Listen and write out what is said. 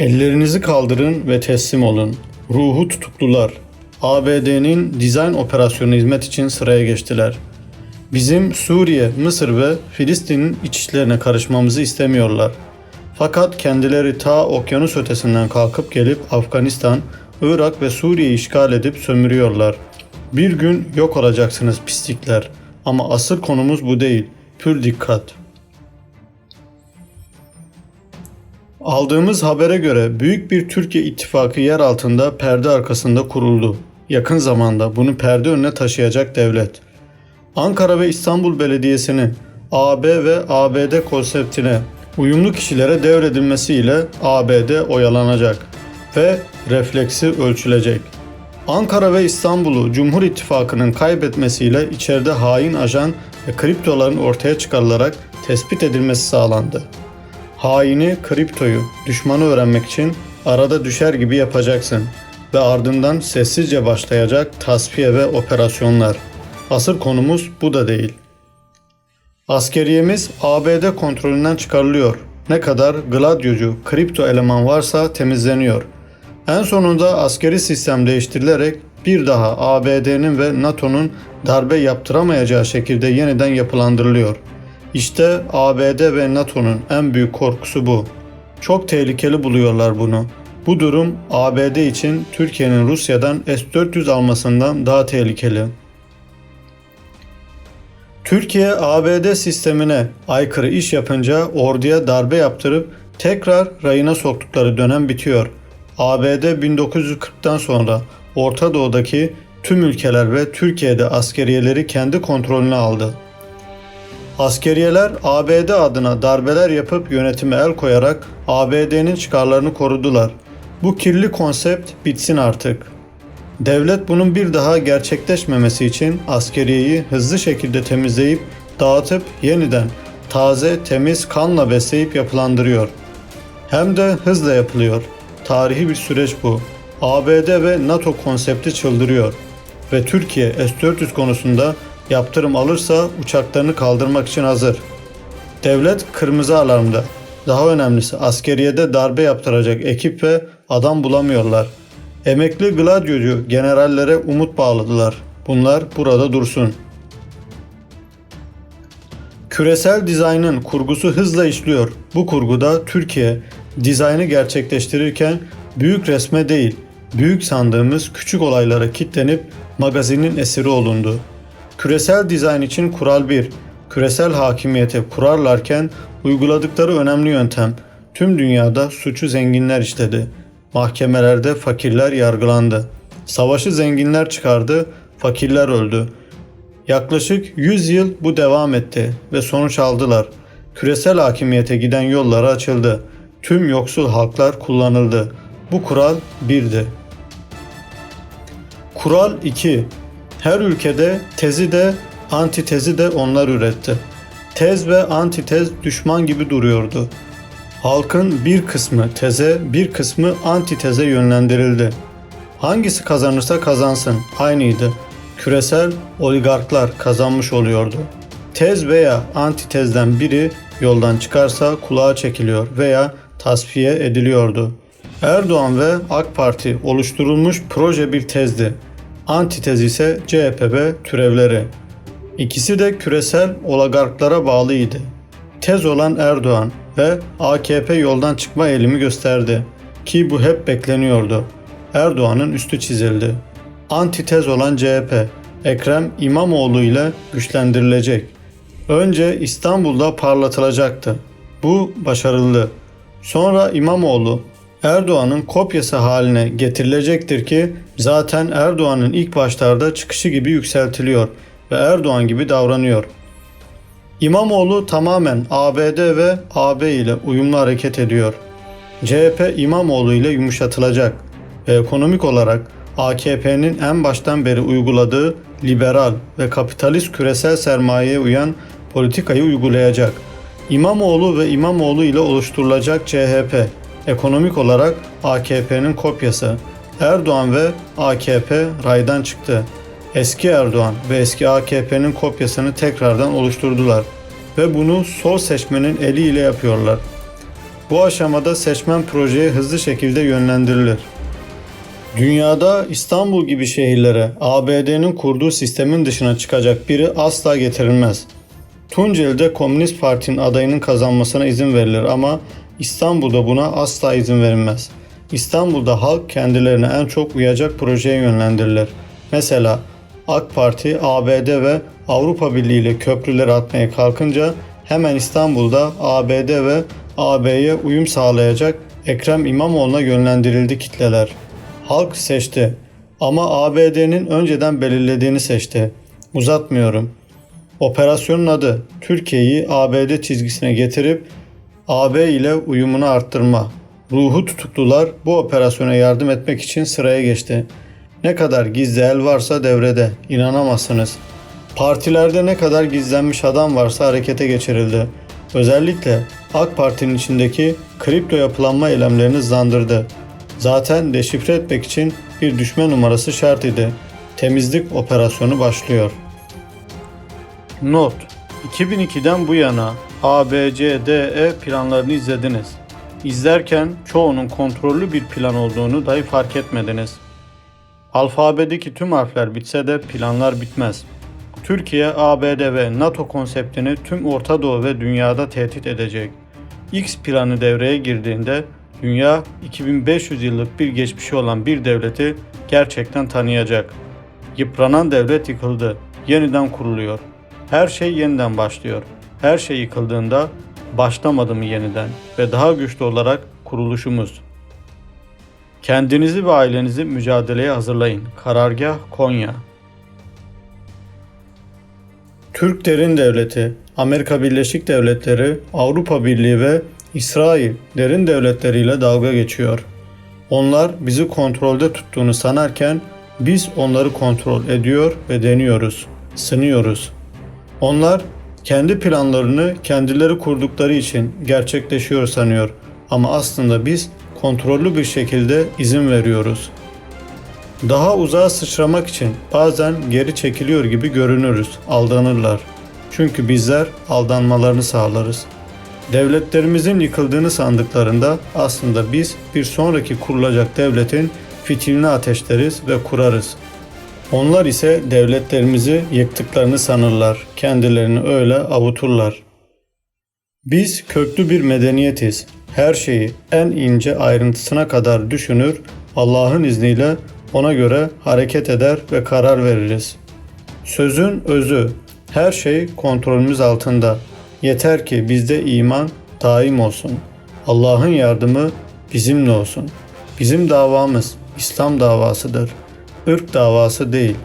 Ellerinizi kaldırın ve teslim olun. Ruhu tutuklular. ABD'nin dizayn operasyonu hizmet için sıraya geçtiler. Bizim Suriye, Mısır ve Filistin'in iç işlerine karışmamızı istemiyorlar. Fakat kendileri ta okyanus ötesinden kalkıp gelip Afganistan, Irak ve Suriye'yi işgal edip sömürüyorlar. Bir gün yok olacaksınız pislikler. Ama asıl konumuz bu değil. Pür dikkat. Aldığımız habere göre büyük bir Türkiye ittifakı yer altında perde arkasında kuruldu. Yakın zamanda bunu perde önüne taşıyacak devlet. Ankara ve İstanbul Belediyesi'nin AB ve ABD konseptine uyumlu kişilere devredilmesiyle ABD oyalanacak ve refleksi ölçülecek. Ankara ve İstanbul'u Cumhur İttifakı'nın kaybetmesiyle içeride hain ajan ve kriptoların ortaya çıkarılarak tespit edilmesi sağlandı. Haini, kriptoyu, düşmanı öğrenmek için arada düşer gibi yapacaksın ve ardından sessizce başlayacak tasfiye ve operasyonlar. Asıl konumuz bu da değil. Askeriyemiz ABD kontrolünden çıkarılıyor. Ne kadar gladyocu, kripto eleman varsa temizleniyor. En sonunda askeri sistem değiştirilerek bir daha ABD'nin ve NATO'nun darbe yaptıramayacağı şekilde yeniden yapılandırılıyor. İşte ABD ve NATO'nun en büyük korkusu bu. Çok tehlikeli buluyorlar bunu. Bu durum ABD için Türkiye'nin Rusya'dan S-400 almasından daha tehlikeli. Türkiye ABD sistemine aykırı iş yapınca orduya darbe yaptırıp tekrar rayına soktukları dönem bitiyor. ABD 1940'tan sonra Orta Doğu'daki tüm ülkeler ve Türkiye'de askeriyeleri kendi kontrolüne aldı. Askeriyeler ABD adına darbeler yapıp yönetime el koyarak ABD'nin çıkarlarını korudular. Bu kirli konsept bitsin artık. Devlet bunun bir daha gerçekleşmemesi için askeriyeyi hızlı şekilde temizleyip dağıtıp yeniden taze temiz kanla besleyip yapılandırıyor. Hem de hızla yapılıyor. Tarihi bir süreç bu. ABD ve NATO konsepti çıldırıyor ve Türkiye S-400 konusunda yaptırım alırsa uçaklarını kaldırmak için hazır. Devlet kırmızı alarmda. Daha önemlisi askeriyede darbe yaptıracak ekip ve adam bulamıyorlar. Emekli gladyocu generallere umut bağladılar. Bunlar burada dursun. Küresel dizaynın kurgusu hızla işliyor. Bu kurguda Türkiye dizaynı gerçekleştirirken büyük resme değil, büyük sandığımız küçük olaylara kitlenip magazinin esiri olundu. Küresel dizayn için kural 1. Küresel hakimiyeti kurarlarken uyguladıkları önemli yöntem tüm dünyada suçu zenginler işledi. Mahkemelerde fakirler yargılandı. Savaşı zenginler çıkardı, fakirler öldü. Yaklaşık 100 yıl bu devam etti ve sonuç aldılar. Küresel hakimiyete giden yolları açıldı. Tüm yoksul halklar kullanıldı. Bu kural birdi. Kural 2. Her ülkede tezi de antitezi de onlar üretti. Tez ve antitez düşman gibi duruyordu. Halkın bir kısmı teze, bir kısmı antiteze yönlendirildi. Hangisi kazanırsa kazansın aynıydı. Küresel oligarklar kazanmış oluyordu. Tez veya antitezden biri yoldan çıkarsa kulağa çekiliyor veya tasfiye ediliyordu. Erdoğan ve AK Parti oluşturulmuş proje bir tezdi. Antitez ise CHP ve türevleri. İkisi de küresel oligarklara bağlıydı. Tez olan Erdoğan ve AKP yoldan çıkma eğilimi gösterdi ki bu hep bekleniyordu. Erdoğan'ın üstü çizildi. Antitez olan CHP, Ekrem İmamoğlu ile güçlendirilecek. Önce İstanbul'da parlatılacaktı. Bu başarılı. Sonra İmamoğlu Erdoğan'ın kopyası haline getirilecektir ki zaten Erdoğan'ın ilk başlarda çıkışı gibi yükseltiliyor ve Erdoğan gibi davranıyor. İmamoğlu tamamen ABD ve AB ile uyumlu hareket ediyor. CHP İmamoğlu ile yumuşatılacak ve ekonomik olarak AKP'nin en baştan beri uyguladığı liberal ve kapitalist küresel sermayeye uyan politikayı uygulayacak. İmamoğlu ve İmamoğlu ile oluşturulacak CHP ekonomik olarak AKP'nin kopyası. Erdoğan ve AKP raydan çıktı. Eski Erdoğan ve eski AKP'nin kopyasını tekrardan oluşturdular ve bunu sol seçmenin eliyle yapıyorlar. Bu aşamada seçmen projeye hızlı şekilde yönlendirilir. Dünyada İstanbul gibi şehirlere ABD'nin kurduğu sistemin dışına çıkacak biri asla getirilmez. Tunceli'de Komünist Parti'nin adayının kazanmasına izin verilir ama İstanbul'da buna asla izin verilmez. İstanbul'da halk kendilerine en çok uyacak projeye yönlendirilir. Mesela AK Parti ABD ve Avrupa Birliği ile köprüleri atmaya kalkınca hemen İstanbul'da ABD ve AB'ye uyum sağlayacak Ekrem İmamoğlu'na yönlendirildi kitleler. Halk seçti ama ABD'nin önceden belirlediğini seçti. Uzatmıyorum. Operasyonun adı Türkiye'yi ABD çizgisine getirip AB ile uyumunu arttırma. Ruhu tutuklular bu operasyona yardım etmek için sıraya geçti. Ne kadar gizli el varsa devrede, inanamazsınız. Partilerde ne kadar gizlenmiş adam varsa harekete geçirildi. Özellikle AK Parti'nin içindeki kripto yapılanma eylemlerini hızlandırdı. Zaten deşifre etmek için bir düşme numarası şart idi. Temizlik operasyonu başlıyor. Not 2002'den bu yana ABCDE planlarını izlediniz. İzlerken çoğunun kontrollü bir plan olduğunu dahi fark etmediniz. Alfabedeki tüm harfler bitse de planlar bitmez. Türkiye, ABD ve NATO konseptini tüm Orta Doğu ve dünyada tehdit edecek. X planı devreye girdiğinde dünya 2500 yıllık bir geçmişi olan bir devleti gerçekten tanıyacak. Yıpranan devlet yıkıldı, yeniden kuruluyor. Her şey yeniden başlıyor. Her şey yıkıldığında başlamadı mı yeniden ve daha güçlü olarak kuruluşumuz. Kendinizi ve ailenizi mücadeleye hazırlayın. Karargah Konya Türk Derin Devleti, Amerika Birleşik Devletleri, Avrupa Birliği ve İsrail derin devletleriyle dalga geçiyor. Onlar bizi kontrolde tuttuğunu sanarken biz onları kontrol ediyor ve deniyoruz, sınıyoruz. Onlar kendi planlarını kendileri kurdukları için gerçekleşiyor sanıyor ama aslında biz kontrollü bir şekilde izin veriyoruz. Daha uzağa sıçramak için bazen geri çekiliyor gibi görünürüz, aldanırlar. Çünkü bizler aldanmalarını sağlarız. Devletlerimizin yıkıldığını sandıklarında aslında biz bir sonraki kurulacak devletin fitilini ateşleriz ve kurarız. Onlar ise devletlerimizi yıktıklarını sanırlar, kendilerini öyle avuturlar. Biz köklü bir medeniyetiz. Her şeyi en ince ayrıntısına kadar düşünür, Allah'ın izniyle ona göre hareket eder ve karar veririz. Sözün özü, her şey kontrolümüz altında. Yeter ki bizde iman daim olsun. Allah'ın yardımı bizimle olsun. Bizim davamız İslam davasıdır. Irk davası değil.